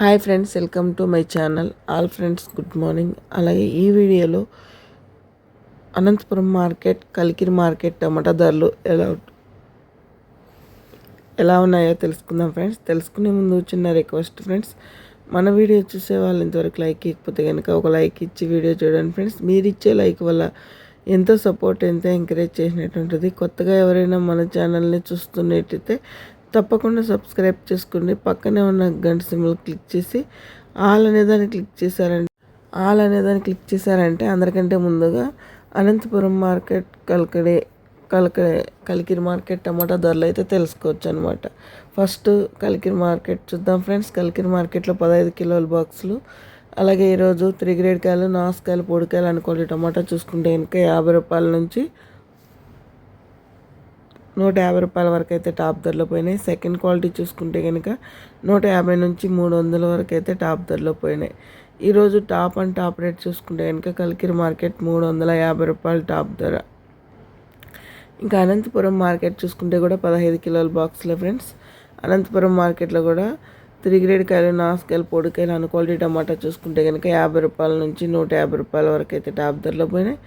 Hi friends welcome to my channel. All friends good morning. అలాగే ఈ వీడియోలో Anantapuram market Kalikiri market టమాటా ధరలు ఎలా ఎలా ఉన్నాయో తెలుసుకుందాం ఫ్రెండ్స్. తెలుసుకునే ముందు చిన్న రిక్వెస్ట్ ఫ్రెండ్స్. మన వీడియో చూసే వాళ్ళు ఇంతవరకు లైక్ ఇకపోతే కనుక ఒక లైక్ ఇచ్చి వీడియో చూడండి ఫ్రెండ్స్. మీరు ఇచ్చే లైక్ వల్ల ఎంతో సపోర్ట్ ఎంతో ఎంకరేజ్ చేసినట్టు ఉంటుంది కొత్తగా ఎవరైనా మన ఛానల్ని చూస్తున్నట్టయితే తప్పకుండా సబ్స్క్రైబ్ చేసుకోండి. పక్కనే ఉన్న గంట సింబల్ క్లిక్ చేసి ఆల్ అనేదాన్ని క్లిక్ చేశారంటే ఆల్ అనేదాన్ని క్లిక్ చేశారంటే అందరికంటే ముందుగా అనంతపురం మార్కెట్ కలకడే కలక కలికిరి మార్కెట్ టమాటా ధరలు అయితే తెలుసుకోవచ్చు అనమాట ఫస్ట్ కలికిరి మార్కెట్ చూద్దాం ఫ్రెండ్స్. కలికిరి మార్కెట్లో పదహైదు కిలోల బాక్సులు అలాగే ఈరోజు త్రీ గ్రేడ్ కాయలు నాసుకాయలు పొడికాయలు అనుకోండి టమాటా చూసుకుంటే కనుక యాభై రూపాయల నుంచి నూట యాభై రూపాయల వరకు అయితే టాప్ ధరలో పోయినాయి. సెకండ్ క్వాలిటీ చూసుకుంటే కనుక నూట యాభై నుంచి మూడు వందల వరకు అయితే టాప్ ధరలో పోయినాయి. ఈరోజు టాప్ అండ్ టాప్ రేట్ చూసుకుంటే కనుక కలికిరి మార్కెట్ మూడు వందల యాభై రూపాయలు టాప్ ధర. ఇంకా అనంతపురం మార్కెట్ చూసుకుంటే కూడా పదహైదు కిలోల బాక్స్లో ఫ్రెండ్స్. అనంతపురం మార్కెట్లో కూడా త్రీ గ్రేడ్ కాయలు నాసుకాయలు పొడికాయలు అన్ క్వాలిటీ టమాటా చూసుకుంటే కనుక యాభై రూపాయల నుంచి నూట యాభై రూపాయల వరకు అయితే టాప్ ధరలో పోయినాయి.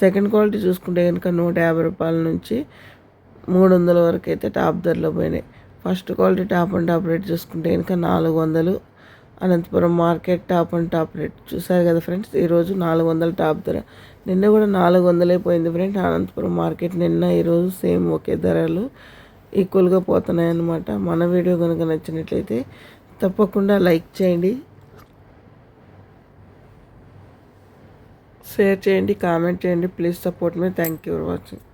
సెకండ్ క్వాలిటీ చూసుకుంటే కనుక నూట యాభై రూపాయల నుంచి మూడు వందల వరకు అయితే టాప్ ధరలో పోయినాయి. First quality top and top rate చూసుకుంటే ఇంకా నాలుగు వందలు Anantapuram market top and top rate చూసారు కదా ఫ్రెండ్స్? ఈరోజు నాలుగు వందల టాప్ ధర. నిన్న కూడా నాలుగు వందలే పోయింది ఫ్రెండ్స్ అనంతపురం మార్కెట్ నిన్న ఈరోజు సేమ్ ఒకే ధరలు ఈక్వల్గా పోతున్నాయి అన్నమాట. మన వీడియో కనుక నచ్చినట్లయితే తప్పకుండా లైక్ చేయండి. షేర్ చేయండి కామెంట్ చేయండి. Please support me. Thank you for watching.